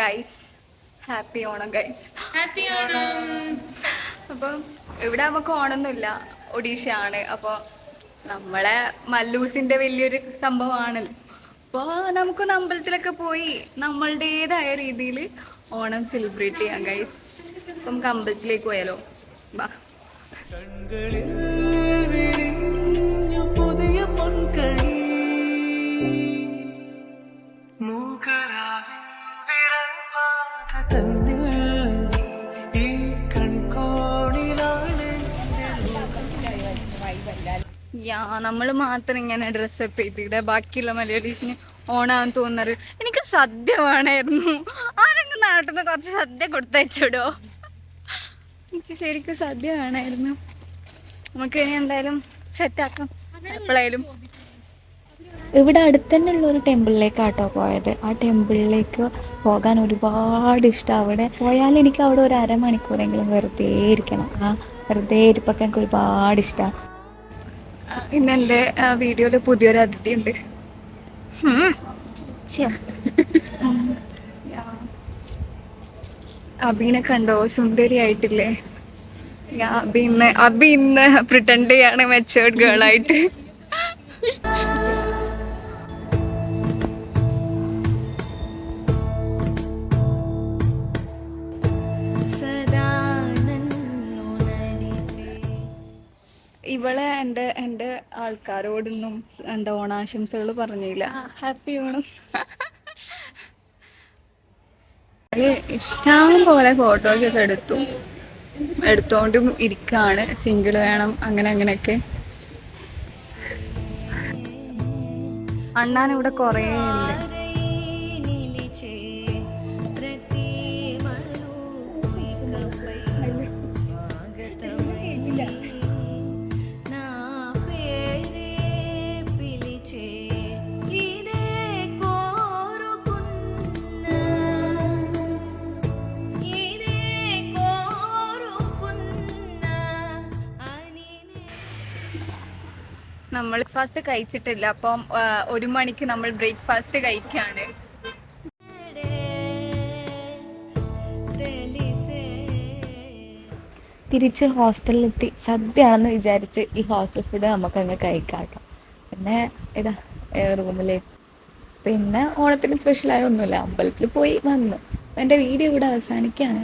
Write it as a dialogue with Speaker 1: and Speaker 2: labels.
Speaker 1: Guys happy Onam guys
Speaker 2: happy Onam.
Speaker 1: അപ്പം ഇവിടെ നമുക്ക് ഓണമൊന്നുമില്ല. ആണ് അപ്പോൾ നമ്മളെ മല്ലൂസിന്റെ വലിയൊരു സംഭവമാണല്ലോ. അപ്പോൾ നമുക്കൊന്ന് അമ്പലത്തിലൊക്കെ പോയി നമ്മളുടേതായ രീതിയിൽ ഓണം സെലിബ്രേറ്റ് ചെയ്യാം ഗൈസ് അപ്പം നമുക്ക് അമ്പലത്തിലേക്ക് പോയാലോ. ബാ നമ്മൾ മാത്രം ഇങ്ങനെ ഡ്രസ്സപ്പ് ചെയ്തിട്ട് ബാക്കിയുള്ള മലയാളീസിന് ഓണാന്ന് തോന്നാറ് എനിക്ക് സദ്യ വേണമായിരുന്നു ആരെങ്കിലും നാട്ടിൽ നിന്ന് കുറച്ച് സദ്യ കൊടുത്തയച്ചോടോ എനിക്ക് ശരിക്കും സദ്യ വേണമായിരുന്നു നമുക്ക് ഇനി എന്തായാലും സെറ്റാക്കാം എപ്പോഴായാലും ഇവിടെ അടുത്ത് തന്നെ ഉള്ള ഒരു ടെമ്പിളിലേക്കാട്ടോ പോയത്. ആ ടെമ്പിളിലേക്ക് പോകാൻ ഒരുപാട് ഇഷ്ടം. അവിടെ പോയാൽ എനിക്ക് അവിടെ ഒരു അരമണിക്കൂറെങ്കിലും വെറുതെ ഇരിക്കണം. ആ വെറുതെ ഇരിപ്പൊക്കെ എനിക്ക് ഒരുപാട് ഇഷ്ടമാണ് ഇന്ന് എന്റെ വീഡിയോയിൽ പുതിയൊരു അതിഥി ഉണ്ട് അബീനെ കണ്ടോ? സുന്ദരിയായിട്ടില്ലേ? ആയിട്ടില്ലേ അബി ഇന്ന് അബി ഇന്ന് പ്രിട്ടൻഡ് ചെയ്യാണ് മെച്ചേർഡ് ഗേൾ ഇവളെ എന്റെ എന്റെ ആൾക്കാരോടൊന്നും എന്താ ഓണാശംസകൾ പറഞ്ഞില്ല. ഹാപ്പി ഓണം ഇഷ്ടം പോലെ ഫോട്ടോസ് ഒക്കെ എടുത്തു. എടുത്തോണ്ടും ഇരിക്കാണ്. സിംഗിൾ വേണം അങ്ങനെ അങ്ങനെയൊക്കെ. അണ്ണാൻ ഇവിടെ കുറേ ഉണ്ട്. നമ്മൾ ഫാസ്റ്റ് കഴിച്ചിട്ടില്ല. അപ്പം ഒരു മണിക്ക് നമ്മൾ ബ്രേക്ക്ഫാസ്റ്റ് കഴിക്കാണ്. തിരിച്ച് ഹോസ്റ്റലിലെത്തി. സദ്യയാണെന്ന് വിചാരിച്ച് ഈ ഹോസ്റ്റൽ ഫുഡ് നമുക്ക് അങ്ങ് കഴിക്കാം പിന്നെ ഇതാ റൂമിലേക്ക് പിന്നെ ഓണത്തിന് സ്പെഷ്യലായ ഒന്നുമില്ല. അമ്പലത്തിൽ പോയി വന്നു. എന്റെ വീഡിയോ ഇവിടെ അവസാനിക്കുകയാണ്.